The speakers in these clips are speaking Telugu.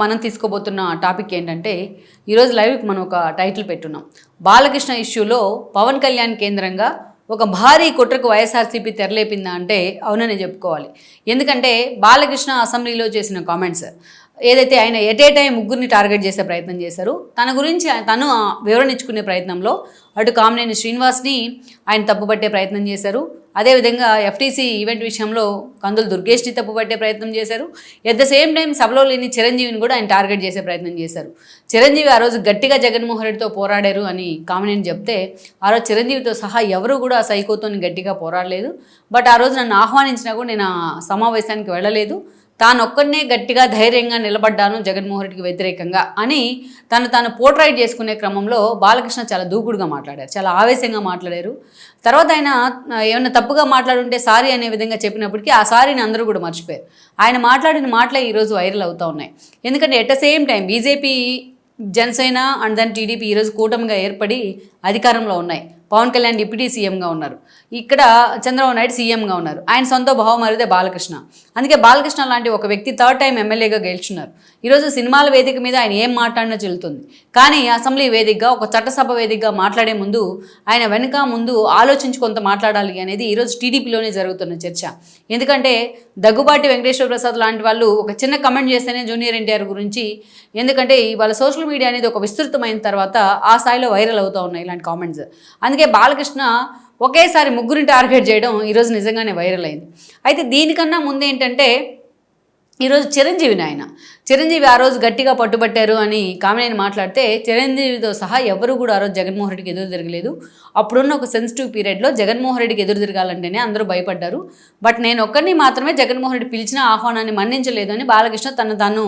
మనం తీసుకోబోతున్న టాపిక్ ఏంటంటే ఈరోజు లైవ్కి మనం ఒక టైటిల్ పెట్టున్నాం. బాలకృష్ణ ఇష్యూలో పవన్ కళ్యాణ్ కేంద్రంగా ఒక భారీ కుట్రకు వైఎస్ఆర్సీపీ తెరలేపిందా అంటే అవునని చెప్పుకోవాలి. ఎందుకంటే బాలకృష్ణ అసెంబ్లీలో చేసిన కామెంట్స్ ఏదైతే ఆయన ఎట్ ఏ టైం ముగ్గురిని టార్గెట్ చేసే ప్రయత్నం చేశారు తన గురించి తను వివరణించుకునే ప్రయత్నంలో అటు కామినేని శ్రీనివాస్ని ఆయన తప్పుపట్టే ప్రయత్నం చేశారు. అదేవిధంగా ఎఫ్టీసీ ఈవెంట్ విషయంలో కందులు దుర్గేష్ని తప్పుపట్టే ప్రయత్నం చేశారు. ఎట్ ద సేమ్ టైం సభలో లేని చిరంజీవిని కూడా ఆయన టార్గెట్ చేసే ప్రయత్నం చేశారు. చిరంజీవి ఆ రోజు గట్టిగా జగన్మోహన్ రెడ్డితో పోరాడారు అని కామినేని చెప్తే ఆ రోజు చిరంజీవితో సహా ఎవరు కూడా ఆ సైకోతో గట్టిగా పోరాడలేదు. బట్ ఆ రోజు నన్ను ఆహ్వానించినా కూడా నేను ఆ సమావేశానికి వెళ్ళలేదు. తానొక్కడనే గట్టిగా ధైర్యంగా నిలబడ్డాను జగన్మోహన్ రెడ్డికి వ్యతిరేకంగా అని తను తాను పోర్ట్రైట్ చేసుకునే క్రమంలో బాలకృష్ణ చాలా దూకుడుగా మాట్లాడారు చాలా ఆవేశంగా మాట్లాడారు. తర్వాత ఆయన ఏమైనా తప్పుగా మాట్లాడుంటే సారీ అనే విధంగా చెప్పినప్పటికీ ఆ సారీని అందరూ కూడా మర్చిపోయారు. ఆయన మాట్లాడిన మాటలే ఈరోజు వైరల్ అవుతూ ఉన్నాయి. ఎందుకంటే at the same time BJP Janasena and then TDP ఈరోజు కూటమిగా ఏర్పడి అధికారంలో ఉన్నాయి. పవన్ కళ్యాణ్ డిప్యూటీ సీఎంగా ఉన్నారు. ఇక్కడ చంద్రబాబు నాయుడు సీఎంగా ఉన్నారు. ఆయన సొంత భావమరిదే బాలకృష్ణ. అందుకే బాలకృష్ణ లాంటి ఒక వ్యక్తి థర్డ్ టైం ఎమ్మెల్యేగా గెలుచున్నారు ఈరోజు సినిమాల వేదిక మీద ఆయన ఏం మాట్లాడినా చెల్లుతుంది. కానీ అసెంబ్లీ వేదికగా ఒక చట్టసభ వేదికగా మాట్లాడే ముందు ఆయన వెనుక ముందు ఆలోచించి కొంత మాట్లాడాలి అనేది ఈరోజు టీడీపీలోనే జరుగుతున్న చర్చ. ఎందుకంటే దగ్గుబాటి వెంకటేశ్వర ప్రసాద్ లాంటి వాళ్ళు ఒక చిన్న కమెంట్ చేస్తేనే జూనియర్ ఎన్టీఆర్ గురించి ఎందుకంటే వాళ్ళ సోషల్ మీడియా అనేది ఒక విస్తృతమైన తర్వాత ఆ స్థాయిలో వైరల్ అవుతూ ఉన్నాయి ఇలాంటి కామెంట్స్. అందుకే బాలకృష్ణ ఒకేసారి ముగ్గురిని టార్గెట్ చేయడం ఈరోజు నిజంగానే వైరల్ అయింది. అయితే దీనికన్నా ముందు ఏంటంటే ఈరోజు చిరంజీవిని ఆయన చిరంజీవి ఆ రోజు గట్టిగా పట్టుబట్టారు అని కామినేని మాట్లాడితే చిరంజీవితో సహా ఎవరు కూడా ఆ రోజు జగన్మోహన్ రెడ్డికి ఎదురు తిరగలేదు. అప్పుడున్న ఒక సెన్సిటివ్ పీరియడ్లో జగన్మోహన్ రెడ్డికి ఎదురు తిరగాలంటేనే అందరూ భయపడ్డారు. బట్ నేను ఒక్కరిని మాత్రమే జగన్మోహన్ రెడ్డి పిలిచిన ఆహ్వానాన్ని మన్నించలేదు అని బాలకృష్ణ తను తను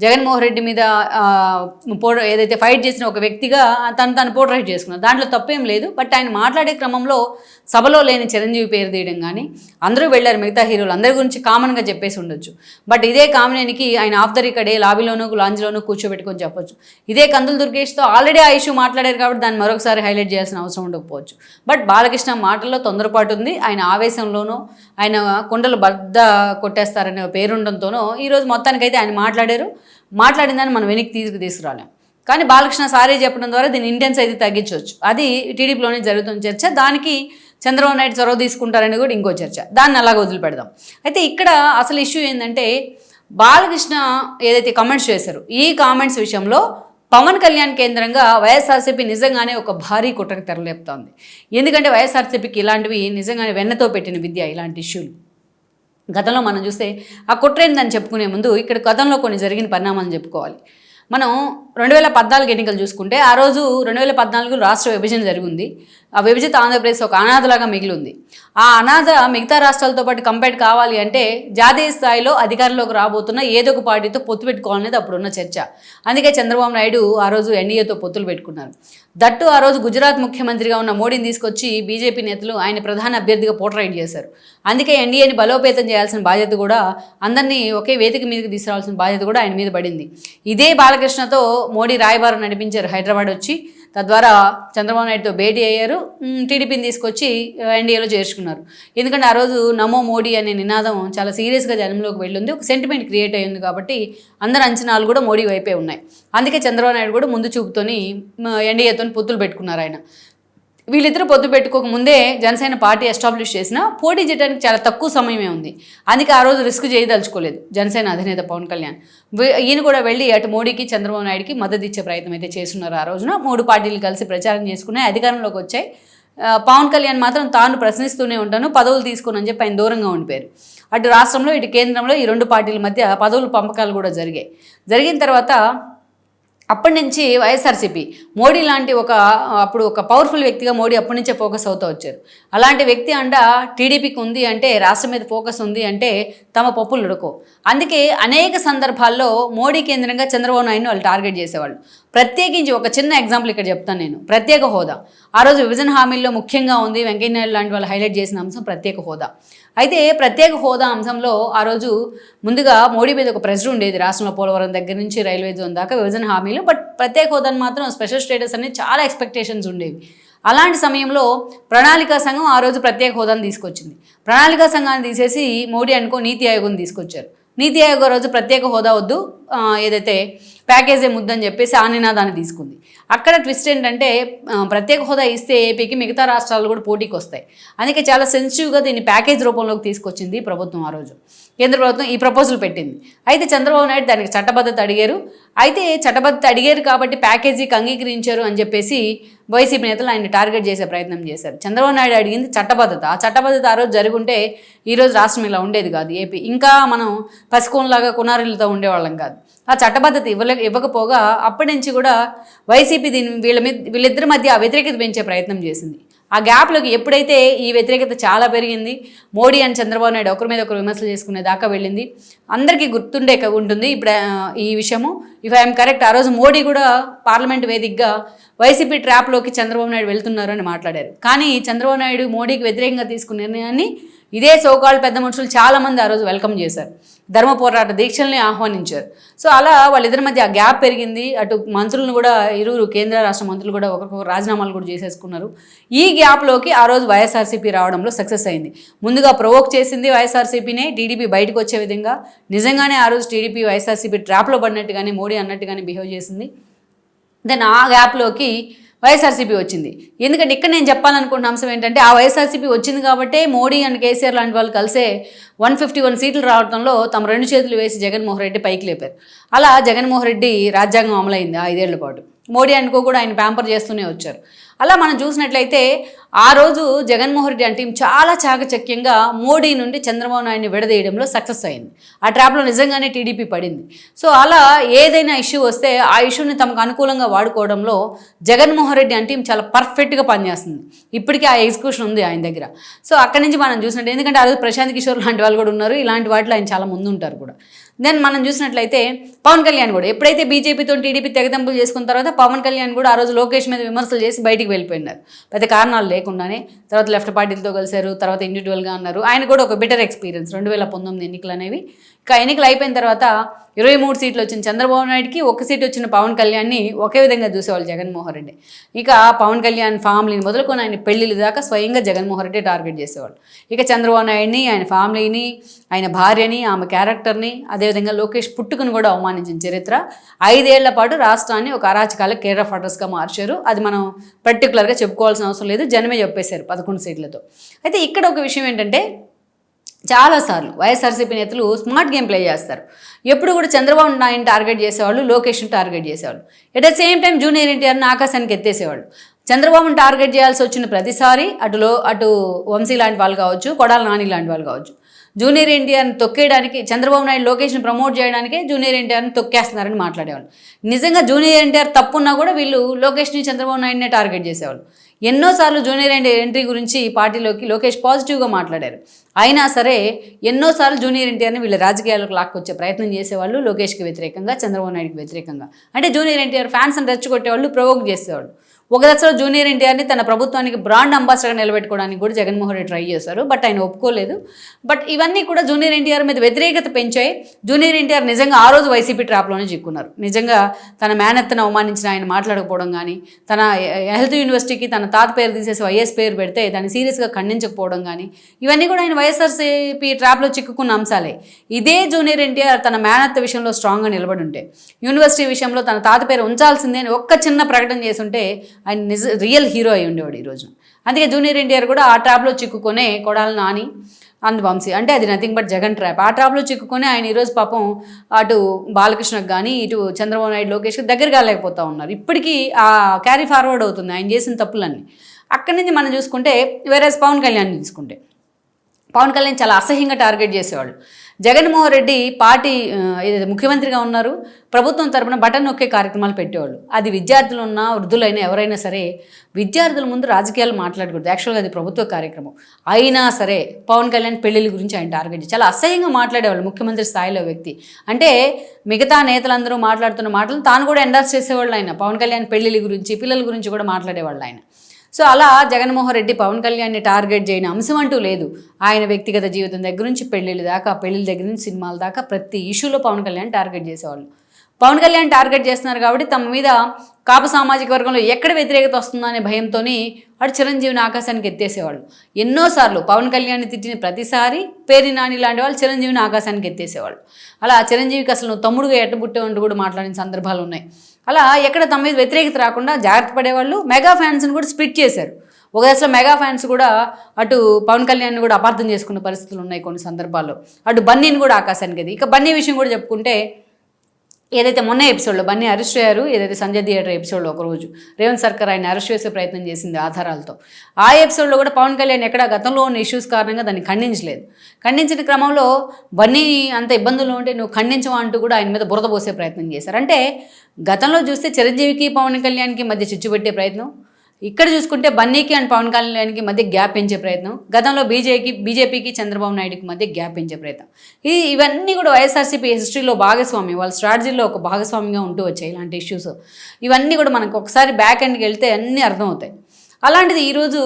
జగన్మోహన్ రెడ్డి మీద ఆ, పో ఏదైతే ఫైట్ చేసిన ఒక వ్యక్తిగా తను తను పోర్ట్రైట్ చేసుకున్నారు. దాంట్లో తప్పేం లేదు. బట్ ఆయన మాట్లాడే క్రమంలో సభలో లేని చిరంజీవి పేరు తీయడం కానీ అందరూ వెళ్ళారు మిగతా హీరోలు అందరి గురించి కామన్గా చెప్పేసి ఉండొచ్చు. బట్ ఇదే కామినేనికి ఆయన ఆఫ్ ద ఇక్కడే లాబీలోనూ లాంజ్లోనూ కూర్చోబెట్టుకొని చెప్పొచ్చు. ఇదే కందులు దుర్గేష్తో ఆల్రెడీ ఆ ఇష్యూ మాట్లాడారు కాబట్టి దాన్ని మరొకసారి హైలైట్ చేయాల్సిన అవసరం ఉండకపోవచ్చు. బట్ బాలకృష్ణ మాటల్లో తొందరపాటు ఉంది. ఆయన ఆవేశంలోనూ ఆయన కుండలు బద్ద కొట్టేస్తారనే పేరుండంతోనూ ఈరోజు మొత్తానికైతే ఆయన మాట్లాడారు. మాట్లాడిన దాన్ని మనం వెనక్కి తీసుకు తీసుకురాలేం. కానీ బాలకృష్ణ సారీ చెప్పడం ద్వారా దీని ఇంటెన్స్ అయితే తగ్గించవచ్చు. అది టీడీపీలోనే జరుగుతున్న చర్చ. దానికి చంద్రబాబు నాయుడు చొరవ తీసుకుంటారని కూడా ఇంకో చర్చ. దాన్ని అలాగ వదిలిపెడదాం. అయితే ఇక్కడ అసలు ఇష్యూ ఏంటంటే బాలకృష్ణ ఏదైతే కామెంట్స్ చేశారు ఈ కామెంట్స్ విషయంలో పవన్ కళ్యాణ్ కేంద్రంగా వైఎస్ఆర్సీపీ నిజంగానే ఒక భారీ కుట్రకు తెరలేపుతోంది. ఎందుకంటే వైఎస్ఆర్సీపీకి ఇలాంటివి నిజంగానే వెన్నతో పెట్టిన విద్య ఇలాంటి ఇష్యూలు. గతంలో మనం చూస్తే ఆ కుట్ర ఏందని చెప్పుకునే ముందు ఇక్కడ గతంలో కొన్ని జరిగిన పరిణామాలను చెప్పుకోవాలి. మనం రెండు వేల పద్నాలుగు ఎన్నికలు చూసుకుంటే ఆ రోజు రెండు వేల పద్నాలుగు రాష్ట్ర విభజన జరిగింది. ఆ విభజిత ఆంధ్రప్రదేశ్ ఒక అనాథలాగా మిగిలి ఉంది ఆ అనాథ మిగతా రాష్ట్రాలతో పాటు కంపేర్ కావాలి అంటే జాతీయ స్థాయిలో అధికారంలోకి రాబోతున్న ఏదో ఒక పార్టీతో పొత్తు పెట్టుకోవాలనేది అప్పుడున్న చర్చ. అందుకే చంద్రబాబు నాయుడు ఆ రోజు ఎన్డీఏతో పొత్తులు పెట్టుకున్నారు. దట్టు ఆ రోజు గుజరాత్ ముఖ్యమంత్రిగా ఉన్న మోడీని తీసుకొచ్చి బీజేపీ నేతలు ఆయన ప్రధాన అభ్యర్థిగా పోట్రైట్ చేశారు. అందుకే ఎన్డీఏని బలోపేతం చేయాల్సిన బాధ్యత కూడా అందరినీ ఒకే వేదిక మీదకి తీసుకురావాల్సిన బాధ్యత కూడా ఆయన మీద పడింది. ఇదే బాలకృష్ణతో మోడీ రాయబారం నడిపించారు హైదరాబాద్ వచ్చి. తద్వారా చంద్రబాబు నాయుడుతో భేటీ అయ్యారు. టీడీపీని తీసుకొచ్చి ఎన్డీఏలో చేర్చుకున్నారు. ఎందుకంటే ఆ రోజు నమో మోడీ అనే నినాదం చాలా సీరియస్గా జనంలోకి వెళ్ళింది. ఒక సెంటిమెంట్ క్రియేట్ అయ్యింది కాబట్టి అందరి అంచనాలు కూడా మోడీ వైపే ఉన్నాయి. అందుకే చంద్రబాబు నాయుడు కూడా ముందు చూపుతోని ఎన్డీఏతో పొత్తులు పెట్టుకున్నారు ఆయన. వీళ్ళిద్దరూ పొద్దు పెట్టుకోక ముందే జనసేన పార్టీ ఎస్టాబ్లిష్ చేసిన పోటీ చేయడానికి చాలా తక్కువ సమయమే ఉంది. అందుకే ఆ రోజు రిస్క్ చేయదలుచుకోలేదు జనసేన అధినేత పవన్ కళ్యాణ్. ఈయన కూడా వెళ్ళి అటు మోడీకి చంద్రబాబు నాయుడుకి మద్దతు ఇచ్చే ప్రయత్నం అయితే చేస్తున్నారు ఆ రోజున. మూడు పార్టీలు కలిసి ప్రచారం చేసుకున్నాయి అధికారంలోకి వచ్చాయి. పవన్ కళ్యాణ్ మాత్రం తాను ప్రశ్నిస్తూనే ఉంటాను పదవులు తీసుకోనని అని చెప్పి ఆయన దూరంగా ఉండిపోయారు. అటు రాష్ట్రంలో ఇటు కేంద్రంలో ఈ రెండు పార్టీల మధ్య పదవుల పంపకాలు కూడా జరిగాయి. జరిగిన తర్వాత అప్పటి నుంచి వైఎస్ఆర్సీపీ. మోడీ లాంటి ఒక అప్పుడు ఒక పవర్ఫుల్ వ్యక్తిగా మోడీ అప్పటి నుంచే ఫోకస్ అవుతూ వచ్చారు. అలాంటి వ్యక్తి అండ టీడీపీకి ఉంది అంటే రాష్ట్రం మీద ఫోకస్ ఉంది అంటే తమ పప్పులు ఉడకో. అందుకే అనేక సందర్భాల్లో మోడీ కేంద్రంగా చంద్రబాబు నాయుడు వాళ్ళు టార్గెట్ చేసేవాళ్ళు. ప్రత్యేకించి ఒక చిన్న ఎగ్జాంపుల్ ఇక్కడ చెప్తాను నేను. ప్రత్యేక హోదా. ఆ రోజు విభజన హామీల్లో ముఖ్యంగా ఉంది వెంకయ్య నాయుడు లాంటి వాళ్ళు హైలైట్ చేసిన అంశం ప్రత్యేక హోదా. అయితే ప్రత్యేక హోదా అంశంలో ఆ రోజు ముందుగా మోడీ మీద ఒక ప్రెషర్ ఉండేది రాష్ట్రంలో పోలవరం దగ్గర నుంచి రైల్వే జోన్ దాకా విభజన హామీలు. బట్ ప్రత్యేక హోదాని మాత్రం స్పెషల్ స్టేటస్ అనేది చాలా ఎక్స్పెక్టేషన్స్ ఉండేవి. అలాంటి సమయంలో ప్రణాళికా సంఘం ఆ రోజు ప్రత్యేక హోదాను తీసుకొచ్చింది. ప్రణాళికా సంఘాన్ని తీసేసి మోడీ అనుకో నీతి ఆయోగం తీసుకొచ్చారు. నీతి ఆయోగ రోజు ప్రత్యేక హోదా వద్దు ఏదైతే ప్యాకేజే ముద్దని చెప్పేసి ఆ నినాదాన్ని తీసుకుంది. అక్కడ ట్విస్ట్ ఏంటంటే ప్రత్యేక హోదా ఇస్తే ఏపీకి మిగతా రాష్ట్రాలు కూడా పోటీకి వస్తాయి అందుకే చాలా సెన్సిటివ్గా దీన్ని ప్యాకేజ్ రూపంలోకి తీసుకొచ్చింది ప్రభుత్వం ఆ రోజు. కేంద్ర ప్రభుత్వం ఈ ప్రపోజల్ పెట్టింది. అయితే చంద్రబాబు నాయుడు దానికి చట్టబద్ధత అడిగారు. అయితే చట్టబద్ధత అడిగారు కాబట్టి ప్యాకేజీకి అంగీకరించారు అని చెప్పేసి వైసీపీ నేతలు ఆయన టార్గెట్ చేసే ప్రయత్నం చేశారు. చంద్రబాబు నాయుడు అడిగింది చట్టబద్ధత. ఆ చట్టబద్ధత ఆ రోజు జరుగుంటే ఈరోజు రాష్ట్రం ఇలా ఉండేది కాదు. ఏపీ ఇంకా మనం పసికోన్లాగా కునారిలతో ఉండేవాళ్ళం కాదు. ఆ చట్టబద్ధత ఇవ్వలే ఇవ్వకపోగా అప్పటి నుంచి కూడా వైసీపీ దీని వీళ్ళ మీద వీళ్ళిద్దరి మధ్య ఆ వ్యతిరేకత పెంచే ప్రయత్నం చేసింది. ఆ గ్యాప్లోకి ఎప్పుడైతే ఈ వ్యతిరేకత చాలా పెరిగింది మోడీ అండ్ చంద్రబాబు నాయుడు ఒకరి మీద ఒకరు విమర్శలు చేసుకునే దాకా వెళ్ళింది. అందరికీ గుర్తుండే ఉంటుంది ఇప్పుడు ఈ విషయము. ఇఫ్ ఐఎమ్ కరెక్ట్ ఆ రోజు మోడీ కూడా పార్లమెంట్ వేదికగా వైసీపీ ట్రాప్లోకి చంద్రబాబు నాయుడు వెళ్తున్నారు అని మాట్లాడారు. కానీ చంద్రబాబు నాయుడు మోడీకి వ్యతిరేకంగా తీసుకున్న నిర్ణయాన్ని ఇదే సోకాళ్ళు పెద్ద మనుషులు చాలామంది ఆ రోజు వెల్కమ్ చేశారు. ధర్మ పోరాట దీక్షల్ని ఆహ్వానించారు. సో అలా వాళ్ళిద్దరి మధ్య ఆ గ్యాప్ పెరిగింది. అటు మంత్రులను కూడా ఇరువురు కేంద్ర రాష్ట్ర మంత్రులు కూడా ఒకరికొకరు రాజీనామాలు కూడా చేసేసుకున్నారు. ఈ గ్యాప్లోకి ఆ రోజు వైఎస్ఆర్సీపీ రావడంలో సక్సెస్ అయింది. ముందుగా ప్రొవోక్ చేసింది వైఎస్ఆర్సీపీనే టీడీపీ బయటకు వచ్చే విధంగా. నిజంగానే ఆ రోజు టీడీపీ వైఎస్ఆర్సీపీ ట్రాప్లో పడినట్టుగానే మోడీ అన్నట్టుగానే బిహేవ్ చేసింది. దెన్ ఆ గ్యాప్లోకి వైఎస్ఆర్సీపీ వచ్చింది. ఎందుకంటే ఇక్కడ నేను చెప్పాలనుకున్న అంశం ఏంటంటే ఆ వైఎస్ఆర్సీపీ వచ్చింది కాబట్టే మోడీ అండ్ కేసీఆర్ లాంటి వాళ్ళు కలిసే వన్ ఫిఫ్టీ వన్ సీట్లు రావడంలో తమ రెండు చేతులు వేసి జగన్మోహన్ రెడ్డి పైకి లేపారు. అలా జగన్మోహన్ రెడ్డి రాజ్యాంగం అమలైంది ఆ ఐదేళ్ళ పాటు. మోడీ అనుకో కూడా ఆయన ప్యాంపర్ చేస్తూనే వచ్చారు. అలా మనం చూసినట్లయితే ఆ రోజు జగన్మోహన్ రెడ్డి అంటే చాలా చాకచక్యంగా మోడీ నుండి చంద్రబాబు నాయుడిని విడదీయడంలో సక్సెస్ అయింది. ఆ ట్రాప్లో నిజంగానే టీడీపీ పడింది. సో అలా ఏదైనా ఇష్యూ వస్తే ఆ ఇష్యూని తమకు అనుకూలంగా వాడుకోవడంలో జగన్మోహన్ రెడ్డి అంటే చాలా పర్ఫెక్ట్గా పనిచేస్తుంది. ఇప్పటికీ ఆ ఎగ్జిక్యూషన్ ఉంది ఆయన దగ్గర. సో అక్కడి నుంచి మనం చూసినట్టు ఎందుకంటే ఆ రోజు ప్రశాంత్ కిషోర్ లాంటి వాళ్ళు కూడా ఉన్నారు. ఇలాంటి వాటిలో ఆయన చాలా ముందు ఉంటారు కూడా. దెన్ మనం చూసినట్లయితే పవన్ కళ్యాణ్ కూడా ఎప్పుడైతే బీజేపీతో టీడీపీ తెగదంపులు చేసుకున్న తర్వాత పవన్ కళ్యాణ్ కూడా ఆ రోజు లోకేష్ మీద విమర్శలు చేసి బయటికి వెళ్ళిపోయినారు. పెద్ద కారణాలు లేకుండానే తర్వాత లెఫ్ట్ పార్టీలతో కలిశారు తర్వాత ఇండివిజువల్గా అన్నారు. ఆయన కూడా ఒక బెటర్ ఎక్స్పీరియన్స్ రెండు వేల పంతొమ్మిది ఎన్నికలు అనేవి ఎన్నికలు అయిపోయిన తర్వాత ఇరవై మూడు సీట్లు వచ్చిన చంద్రబాబు నాయుడుకి ఒక సీట్ వచ్చిన పవన్ కళ్యాణ్ని ఒకే విధంగా చూసేవాళ్ళు జగన్మోహన్ రెడ్డి. ఇక పవన్ కళ్యాణ్ ఫ్యామిలీని మొదలుకొని ఆయన పెళ్ళిళ్ళ దాకా స్వయంగా జగన్మోహన్ రెడ్డి టార్గెట్ చేసేవాళ్ళు. ఇక చంద్రబాబు నాయుడిని ఆయన ఫ్యామిలీని ఆయన భార్యని ఆమె క్యారెక్టర్ని అదేవిధంగా లోకేష్ పుట్టుకుని కూడా అవమానించిన చరిత్ర ఐదేళ్ళ పాటు రాష్ట్రాన్ని ఒక అరాచకాల కేర్ ఆఫ్ అడ్రస్గా మార్చారు. అది మనం పర్టికులర్గా చెప్పుకోవాల్సిన అవసరం లేదు. జనమే చెప్పేశారు పదకొండు సీట్లతో. అయితే ఇక్కడ ఒక విషయం ఏంటంటే చాలాసార్లు వైఎస్ఆర్సీపీ నేతలు స్మార్ట్ గేమ్ ప్లే చేస్తారు. ఎప్పుడు కూడా చంద్రబాబు నాయుడు టార్గెట్ చేసేవాళ్ళు లోకేష్ను టార్గెట్ చేసేవాళ్ళు. At the same time junior ఎన్టీఆర్ని ఆకాశానికి ఎత్తేసేవాళ్ళు. చంద్రబాబును టార్గెట్ చేయాల్సి వచ్చిన ప్రతిసారి అటులో అటు వంశీ లాంటి వాళ్ళు కావచ్చు కొడాల నాని లాంటి వాళ్ళు కావచ్చు జూనియర్ ఎన్టీఆర్ని తొక్కేయడానికి చంద్రబాబు నాయుడు లోకేష్ని ప్రమోట్ చేయడానికే జూనియర్ ఎన్టీఆర్ని తొక్కేస్తున్నారని మాట్లాడేవాళ్ళు. నిజంగా జూనియర్ ఎన్టీఆర్ తప్పున్నా కూడా వీళ్ళు లోకేష్ని చంద్రబాబు నాయుడునే టార్గెట్ చేసేవాళ్ళు. ఎన్నోసార్లు జూనియర్ అండ్ ఎంట్రీ గురించి పార్టీలోకి లోకేష్ పాజిటివ్గా మాట్లాడారు. అయినా సరే ఎన్నోసార్లు జూనియర్ ఎన్టీఆర్ని వీళ్ళ రాజకీయాలకు లాక్కొచ్చే ప్రయత్నం చేసేవాళ్ళు లోకేష్కి వ్యతిరేకంగా చంద్రబాబు నాయుడుకి వ్యతిరేకంగా. అంటే జూనియర్ ఎన్టీఆర్ ఫ్యాన్స్ని రెచ్చగొట్టేవాళ్ళు ప్రవోక్ చేసేవాళ్ళు. ఒక దశలో జూనియర్ ఎన్టీఆర్ని తన ప్రభుత్వానికి బ్రాండ్ అంబాసిడర్ నిలబెట్టుకోవడానికి కూడా జగన్మోహన్ రెడ్డి ట్రై చేశారు. బట్ ఆయన ఒప్పుకోలేదు. బట్ ఇవన్నీ కూడా జూనియర్ ఎన్టీఆర్ మీద వ్యతిరేకత పెంచాయి. జూనియర్ ఎన్టీఆర్ నిజంగా ఆ రోజు వైసీపీ ట్రాప్లోనే చిక్కున్నారు. నిజంగా తన మేనత్తను అవమానించిన ఆయన మాట్లాడకపోవడం కానీ తన హెల్త్ యూనివర్సిటీకి తన తాత పేరు తీసేసి వైఎస్ పేరు పెడితే దాన్ని సీరియస్గా ఖండించకపోవడం కానీ ఇవన్నీ కూడా ఆయన వైఎస్ఆర్సీపీ ట్రాప్లో చిక్కుకున్న అంశాలే. ఇదే జూనియర్ ఎన్టీఆర్ తన మేనత్త విషయంలో స్ట్రాంగ్గా నిలబడి ఉంటే యూనివర్సిటీ విషయంలో తన తాత పేరు ఉంచాల్సిందే అని ఒక్క చిన్న ప్రకటన చేసుంటే ఆయన నిజ రియల్ హీరో అయి ఉండేవాడు ఈరోజు. అందుకే జూనియర్ ఎన్టీఆర్ కూడా ఆ ట్రాప్లో చిక్కుకునే కొడాలి నాని అండ్ వంశీ అంటే అది నథింగ్ బట్ జగన్ ట్రాప్. ఆ ట్రాప్లో చిక్కుకొని ఆయన ఈరోజు పాపం అటు బాలకృష్ణకు కానీ ఇటు చంద్రబాబు నాయుడు లోకేష్కి దగ్గర కాలేకపోతూ ఉన్నారు. ఇప్పటికీ ఆ క్యారీ ఫార్వర్డ్ అవుతుంది ఆయన చేసిన తప్పులన్నీ. అక్కడి నుంచి మనం చూసుకుంటే వేరే పవన్ కళ్యాణ్ తీసుకుంటే పవన్ కళ్యాణ్ చాలా అసహ్యంగా టార్గెట్ చేసేవాళ్ళు జగన్మోహన్ రెడ్డి పార్టీ ఏదైతే ముఖ్యమంత్రిగా ఉన్నారు ప్రభుత్వం తరపున బటన్ నొక్కే కార్యక్రమాలు పెట్టేవాళ్ళు. అది విద్యార్థులు ఉన్నా వృద్ధులైనా ఎవరైనా సరే విద్యార్థుల ముందు రాజకీయాలు మాట్లాడకూడదు. యాక్చువల్గా అది ప్రభుత్వ కార్యక్రమం. అయినా సరే పవన్ కళ్యాణ్ పెళ్ళిళ్ళ గురించి ఆయన టార్గెట్ చాలా అసహ్యంగా మాట్లాడేవాళ్ళు ముఖ్యమంత్రి స్థాయిలో వ్యక్తి. అంటే మిగతా నేతలందరూ మాట్లాడుతున్న మాటలు తాను కూడా ఎండార్స్ చేసేవాళ్ళు ఆయన. పవన్ కళ్యాణ్ పెళ్ళిళ్ళ గురించి పిల్లల గురించి కూడా మాట్లాడేవాళ్ళు ఆయన. సో అలా జగన్మోహన్ రెడ్డి పవన్ కళ్యాణ్ని టార్గెట్ చేయని అంశం అంటూ లేదు. ఆయన వ్యక్తిగత జీవితం దగ్గర నుంచి పెళ్ళిళ్ళ దాకా పెళ్ళిళ్ళ దగ్గర నుంచి సినిమాల దాకా ప్రతి ఇష్యూలో పవన్ కళ్యాణ్ టార్గెట్ చేసేవాళ్ళు. పవన్ కళ్యాణ్ టార్గెట్ చేస్తున్నారు కాబట్టి తమ మీద కాపు సామాజిక వర్గంలో ఎక్కడ వ్యతిరేకత వస్తుందో అనే భయంతోని అటు చిరంజీవిని ఆకాశానికి ఎత్తేసేవాళ్ళు. ఎన్నోసార్లు పవన్ కళ్యాణ్ తిట్టిన ప్రతిసారి పేరి నాని లాంటి వాళ్ళు చిరంజీవిని ఆకాశానికి ఎత్తేసేవాళ్ళు. అలా చిరంజీవికి అసలు నువ్వు తమ్ముడుగా ఎట్టబుట్టే ఉంటూ కూడా మాట్లాడిన సందర్భాలు ఉన్నాయి. అలా ఎక్కడ తమ మీద వ్యతిరేకత రాకుండా జాగ్రత్త పడేవాళ్ళు మెగా ఫ్యాన్స్ని కూడా స్ప్లిట్ చేశారు. ఒక దశలో మెగా ఫ్యాన్స్ కూడా అటు పవన్ కళ్యాణ్ కూడా అపార్థం చేసుకున్న పరిస్థితులు ఉన్నాయి కొన్ని సందర్భాల్లో. అటు బన్నీని కూడా ఆకాశానికి అది ఇక బన్నీ విషయం కూడా చెప్పుకుంటే ఏదైతే మొన్న ఎపిసోడ్లో బన్నీ అరెస్ట్ అయ్యారు ఏదైతే సంజయ్ థియేటర్ ఎపిసోడ్లో ఒకరోజు రేవంత్ సర్కార్ ఆయన అరెస్ట్ చేసే ప్రయత్నం చేసింది ఆధారాలతో. ఆ ఎపిసోడ్లో కూడా పవన్ కళ్యాణ్ ఎక్కడ గతంలో ఉన్న ఇష్యూస్ కారణంగా దాన్ని ఖండించలేదు. ఖండించిన క్రమంలో బన్నీ అంత ఇబ్బందులు ఉంటే నువ్వు ఖండించవా అంటూ కూడా ఆయన మీద బురద పోసే ప్రయత్నం చేశారు. అంటే గతంలో చూస్తే చిరంజీవికి పవన్ కళ్యాణ్కి మధ్య చిచ్చు పెట్టే ప్రయత్నం ఇక్కడ చూసుకుంటే బన్నీకి అండ్ పవన్ కళ్యాణ్కి మధ్య గ్యాప్ పెంచే ప్రయత్నం. గతంలో బీజేపీకి బీజేపీకి చంద్రబాబు నాయుడుకి మధ్య గ్యాప్ పెంచే ప్రయత్నం. ఈ ఇవన్నీ కూడా వైఎస్ఆర్సీపీ హిస్టరీలో భాగస్వామి వాళ్ళ స్ట్రాటజీలో ఒక భాగస్వామిగా ఉంటూ వచ్చాయి ఇలాంటి ఇష్యూస్ ఇవన్నీ కూడా మనకు ఒకసారి బ్యాక్ ఎండ్కి వెళ్తే అన్నీ అర్థమవుతాయి. అలాంటిది ఈరోజు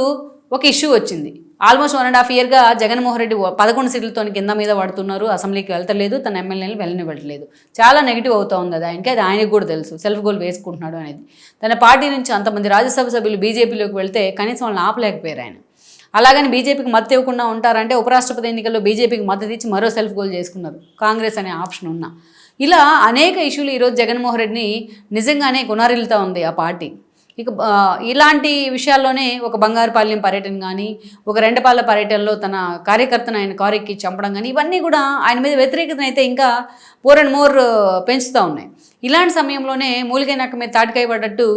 ఒక ఇష్యూ వచ్చింది. ఆల్మోస్ట్ వన్ అండ్ హాఫ్ ఇయర్గా జగన్మోహన్ రెడ్డి పదకొండు సీట్లతో కింద మీద పడుతున్నారు అసెంబ్లీకి వెళ్తలేదు తన ఎమ్మెల్యేలు వెళ్ళనివ్వట్లేదు. చాలా నెగిటివ్ అవుతా ఉంది అది. ఆయనకి అది ఆయనకు కూడా తెలుసు. సెల్ఫ్ గోల్ వేసుకుంటున్నాడు అనేది. తన పార్టీ నుంచి అంతమంది రాజ్యసభ సభ్యులు బీజేపీలోకి వెళ్తే కనీసం వాళ్ళని ఆపలేకపోయారు ఆయన. అలాగని బీజేపీకి మద్దతు ఇవ్వకుండా ఉంటారంటే ఉపరాష్ట్రపతి ఎన్నికల్లో బీజేపీకి మద్దతు ఇచ్చి మరో సెల్ఫ్ గోల్ చేసుకున్నారు. కాంగ్రెస్ అనే ఆప్షన్ ఉన్నా. ఇలా అనేక ఇష్యూలు ఈరోజు జగన్మోహన్ రెడ్డిని నిజంగానే కొనారిల్తా ఉంది ఆ పార్టీ. ఇక ఇలాంటి విషయాల్లోనే ఒక బంగారుపాలెం పర్యటన కానీ ఒక రెండపాల పర్యటనలో తన కార్యకర్తను ఆయన కారెక్కి చంపడం కానీ ఇవన్నీ కూడా ఆయన మీద వ్యతిరేకతను అయితే ఇంకా మోర్ అండ్ మోర్ పెంచుతూ ఉన్నాయి. ఇలాంటి సమయంలోనే మూలిగైనాక నక్క మీద తాటికాయ పడ్డట్టు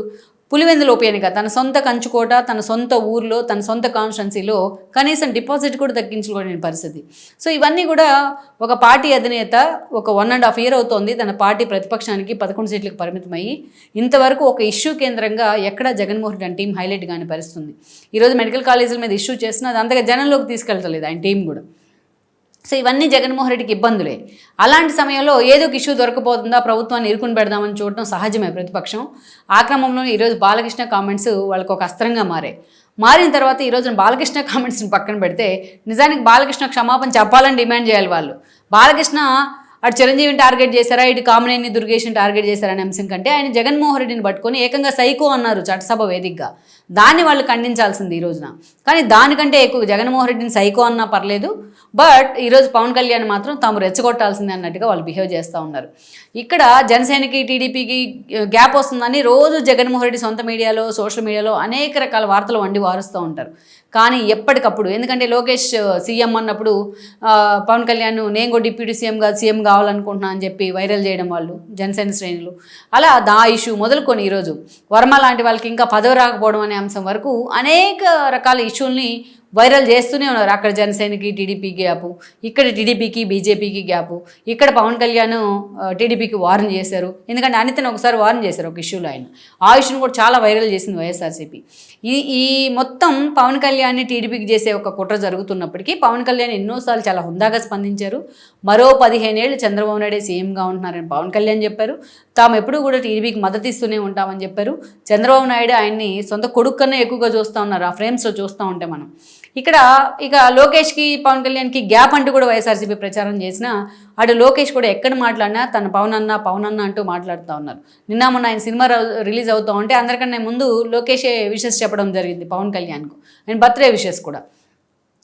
పులివెందుల ఉప ఎన్నిక తన సొంత కంచుకోట తన సొంత ఊర్లో తన సొంత కాన్స్టిట్యున్సీలో కనీసం డిపాజిట్ కూడా తగ్గించుకోలేని పరిస్థితి. సో ఇవన్నీ కూడా ఒక పార్టీ అధినేత ఒక వన్ అండ్ హాఫ్ ఇయర్ అవుతోంది. తన పార్టీ ప్రతిపక్షానికి పదకొండు సీట్లకు పరిమితమయ్యి ఇంతవరకు ఒక ఇష్యూ కేంద్రంగా ఎక్కడా జగన్మోహన్ రెడ్డి టీం హైలైట్ కాని పరిస్థితుంది. ఈరోజు మెడికల్ కాలేజీల మీద ఇష్యూ చేస్తున్నా అది అంతగా జనంలోకి తీసుకెళ్తలేదు ఆయన టీం కూడా. సో ఇవన్నీ జగన్మోహన్ రెడ్డికి ఇబ్బందులే. అలాంటి సమయంలో ఏదో ఒక ఇష్యూ దొరకపోతుందా? ప్రభుత్వాన్ని ఇరుకుని పెడదామని చూడటం సహజమే ప్రతిపక్షం. ఆ క్రమంలో ఈరోజు బాలకృష్ణ కామెంట్స్ వాళ్ళకు ఒక అస్త్రంగా మారాయి. మారిన తర్వాత ఈరోజు బాలకృష్ణ కామెంట్స్ని పక్కన పెడితే నిజానికి బాలకృష్ణ క్షమాపణ చెప్పాలని డిమాండ్ చేయాలి వాళ్ళు. బాలకృష్ణ అటు చిరంజీవిని టార్గెట్ చేశారా? ఇటు కామినేని దుర్గేష్ని టార్గెట్ చేశారనే అంశం కంటే ఆయన జగన్మోహన్ రెడ్డిని పట్టుకొని ఏకంగా సైకో అన్నారు చట్టసభ వేదికగా. దాన్ని వాళ్ళు ఖండించాల్సింది ఈ రోజున. కానీ దానికంటే ఎక్కువ జగన్మోహన్ రెడ్డిని సైకో అన్నా పర్లేదు. బట్ ఈరోజు పవన్ కళ్యాణ్ మాత్రం తాము రెచ్చగొట్టాల్సిందే అన్నట్టుగా వాళ్ళు బిహేవ్ చేస్తూ ఉన్నారు. ఇక్కడ జనసేనకి టీడీపీకి గ్యాప్ వస్తుందని రోజు జగన్మోహన్ రెడ్డి సొంత మీడియాలో సోషల్ మీడియాలో అనేక రకాల వార్తలు వండి వారుస్తూ ఉంటారు. కానీ ఎప్పటికప్పుడు ఎందుకంటే లోకేష్ సీఎం అన్నప్పుడు పవన్ కళ్యాణ్ నేను కూడా డిప్యూటీ సీఎం కాదు సీఎం కావాలనుకుంటున్నా అని చెప్పి వైరల్ చేయడం వాళ్ళు జనసేన శ్రేణులు. అలా దా ఇష్యూ మొదలుకొని ఈరోజు వర్మ లాంటి వాళ్ళకి ఇంకా పదవి రాకపోవడం అనే అంశం వరకు అనేక రకాల ఇష్యూల్ని వైరల్ చేస్తూనే ఉన్నారు. అక్కడ జనసేనకి టీడీపీ గ్యాపు. ఇక్కడ టీడీపీకి బీజేపీకి గ్యాపు. ఇక్కడ పవన్ కళ్యాణ్ టీడీపీకి వార్న్ చేశారు. ఎందుకంటే అనితను ఒకసారి వార్న్ చేశారు ఒక ఇష్యూలో ఆయన. ఆ ఇష్యూని కూడా చాలా వైరల్ చేసింది వైఎస్ఆర్సీపీ. ఈ ఈ మొత్తం పవన్ కళ్యాణ్ని టీడీపీకి చేసే ఒక కుట్ర జరుగుతున్నప్పటికీ పవన్ కళ్యాణ్ ఎన్నోసార్లు చాలా హుందాగా స్పందించారు. మరో పదిహేనేళ్ళు చంద్రబాబు నాయుడే సీఎంగా ఉంటున్నారని పవన్ కళ్యాణ్ చెప్పారు. తాము ఎప్పుడూ కూడా టీడీపీకి మద్దతు ఇస్తూనే ఉంటామని చెప్పారు. చంద్రబాబు నాయుడు ఆయన్ని సొంత కొడుకు కన్నా ఎక్కువగా చూస్తూ ఉన్నారు. ఆ ఫ్రేమ్స్లో చూస్తూ ఉంటే మనం. ఇక్కడ ఇక లోకేష్కి పవన్ కళ్యాణ్కి గ్యాప్ అంటూ కూడా వైఎస్ఆర్సీపీ ప్రచారం చేసినా అటు లోకేష్ కూడా ఎక్కడ మాట్లాడినా తన పవన్ అన్న పవన్ అన్న అంటూ మాట్లాడుతూ ఉన్నారు. నిన్న మొన్న ఆయన సినిమా రిలీజ్ అవుతా ఉంటే అందరికన్నా ముందు లోకేషే విషెస్ చెప్పడం జరిగింది పవన్ కళ్యాణ్కు. ఆయన బర్త్డే విషెస్ కూడా.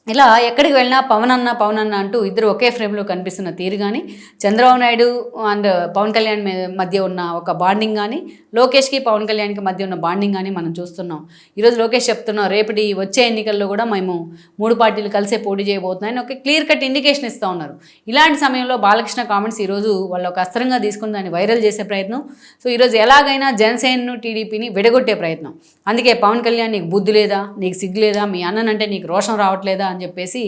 ఇలా ఎక్కడికి వెళ్ళినా పవన్ అన్న పవన్ అన్న అంటూ ఇద్దరు ఒకే ఫ్రేమ్లో కనిపిస్తున్న తీరు కానీ చంద్రబాబు నాయుడు అండ్ పవన్ కళ్యాణ్ మధ్య ఉన్న ఒక బాండింగ్ కానీ లోకేష్కి పవన్ కళ్యాణ్కి మధ్య ఉన్న బాండింగ్ కానీ మనం చూస్తున్నాం. ఈరోజు లోకేష్ చెప్తున్నాం రేపటి వచ్చే ఎన్నికల్లో కూడా మేము మూడు పార్టీలు కలిసే పోటీ చేయబోతున్నాయని ఒక క్లియర్ కట్ ఇండికేషన్ ఇస్తూ ఉన్నారు. ఇలాంటి సమయంలో బాలకృష్ణ కామెంట్స్ ఈరోజు వాళ్ళు ఒక అస్త్రంగా తీసుకుని దాన్ని వైరల్ చేసే ప్రయత్నం. సో ఈరోజు ఎలాగైనా జనసేనను టీడీపీని విడగొట్టే ప్రయత్నం. అందుకే పవన్ కళ్యాణ్ నీకు బుద్ధి లేదా? నీకు సిగ్గు లేదా? మీ అన్ననంటే నీకు రోషం రావట్లేదా? అని చెప్పేసి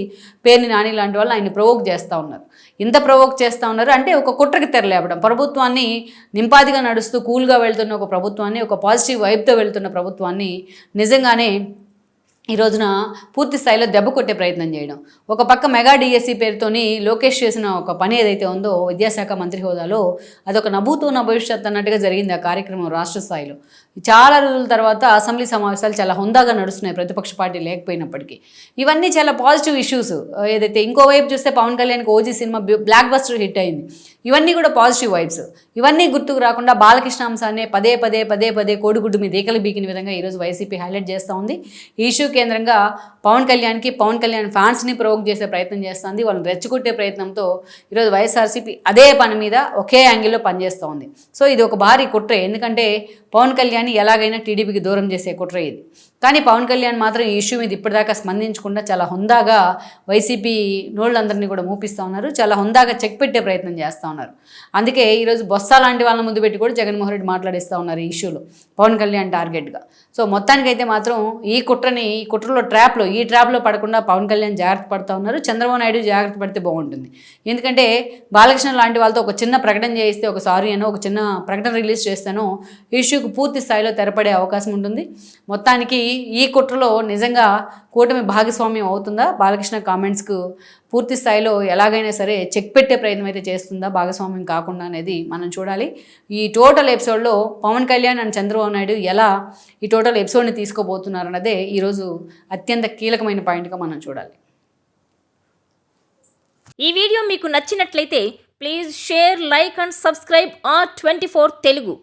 పేర్ని నాని లాంటి వాళ్ళు ఆయన ప్రవోక్ చేస్తూ ఉన్నారు. ఇంత ప్రవోక్ చేస్తూ ఉన్నారు అంటే ఒక కుట్రకి తెరలేపడం ప్రభుత్వాన్ని నింపాదిగా నడుస్తూ కూల్గా వెళ్తున్న ఒక ప్రభుత్వాన్ని ఒక పాజిటివ్ వైబ్తో వెళ్తున్న ప్రభుత్వాన్ని నిజంగానే ఈ రోజున పూర్తి స్థాయిలో దెబ్బ కొట్టే ప్రయత్నం చేయడం. ఒక పక్క మెగా డిఎస్సి పేరుతోని లోకేష్ చేసిన ఒక పని ఏదైతే ఉందో విద్యాశాఖ మంత్రి హోదాలో అదొక నభూతో నా భవిష్యత్ అన్నట్టుగా జరిగింది ఆ కార్యక్రమం రాష్ట్ర స్థాయిలో. చాలా రోజుల తర్వాత అసెంబ్లీ సమావేశాలు చాలా హుందాగా నడుస్తున్నాయి ప్రతిపక్ష పార్టీ లేకపోయినప్పటికీ. ఇవన్నీ చాలా పాజిటివ్ ఇష్యూస్. ఏదైతే ఇంకోవైపు చూస్తే పవన్ కళ్యాణ్కి OG cinema blockbuster hit అయింది. ఇవన్నీ కూడా పాజిటివ్ వైబ్స్. ఇవన్నీ గుర్తుకు రాకుండా బాలకృష్ణ అంశాన్ని పదే పదే పదే పదే కోడిగుడ్డు మీద ఏకలు బీకిన విధంగా ఈరోజు వైసీపీ హైలైట్ చేస్తూ ఉంది. ఈ ఇష్యూ కేంద్రంగా పవన్ కళ్యాణ్కి పవన్ కళ్యాణ్ ఫ్యాన్స్ని ప్రొవోక్ చేసే ప్రయత్నం చేస్తుంది. వాళ్ళని రెచ్చగొట్టే ప్రయత్నంతో ఈరోజు వైఎస్ఆర్సీపీ అదే పని మీద ఒకే యాంగిల్లో పనిచేస్తూ ఉంది సో ఇది ఒక భారీ కుట్ర. ఎందుకంటే పవన్ కళ్యాణ్ ఎలాగైనా టీడీపీకి దూరం చేసే కుట్ర ఇది. కానీ పవన్ కళ్యాణ్ మాత్రం ఈ ఇష్యూ మీద ఇప్పటిదాకా స్పందించకుండా చాలా హుందాగా వైసీపీ నోళ్ళందరినీ కూడా మూపిస్తూ ఉన్నారు. చాలా హుందాగా చెక్ పెట్టే ప్రయత్నం చేస్తూ ఉన్నారు. అందుకే ఈరోజు బొత్స లాంటి వాళ్ళని ముందు పెట్టి కూడా జగన్మోహన్ రెడ్డి మాట్లాడిస్తూ ఉన్నారు ఈ ఇష్యూలో పవన్ కళ్యాణ్ టార్గెట్గా సో మొత్తానికైతే మాత్రం ఈ కుట్రని ఈ కుట్రలో ట్రాప్లో ఈ ట్రాప్లో పడకుండా పవన్ కళ్యాణ్ జాగ్రత్త పడుతూ ఉన్నారు. చంద్రబాబు నాయుడు జాగ్రత్త పడితే బాగుంటుంది. ఎందుకంటే బాలకృష్ణ లాంటి వాళ్ళతో ఒక చిన్న ప్రకటన చేస్తే ఒక సారీ అనో ఒక చిన్న ప్రకటన రిలీజ్ చేస్తానో ఇష్యూకు పూర్తి స్థాయిలో తెరపడే అవకాశం ఉంటుంది. మొత్తానికి ఈ కుట్రలో నిజంగా కూటమి భాగస్వామ్యం అవుతుందా? బాలకృష్ణ కామెంట్స్కు పూర్తి స్థాయిలో ఎలాగైనా సరే చెక్ పెట్టే ప్రయత్నం అయితే చేస్తుందా? భాగస్వామ్యం కాకుండా అనేది మనం చూడాలి. ఈ టోటల్ ఎపిసోడ్లో పవన్ కళ్యాణ్ అండ్ చంద్రబాబు నాయుడు ఎలా ఈ టోటల్ ఎపిసోడ్ని తీసుకోబోతున్నారు అన్నదే ఈరోజు అత్యంత కీలకమైన పాయింట్గా మనం చూడాలి. ఈ వీడియో మీకు నచ్చినట్లయితే please share like and subscribe R twenty Telugu.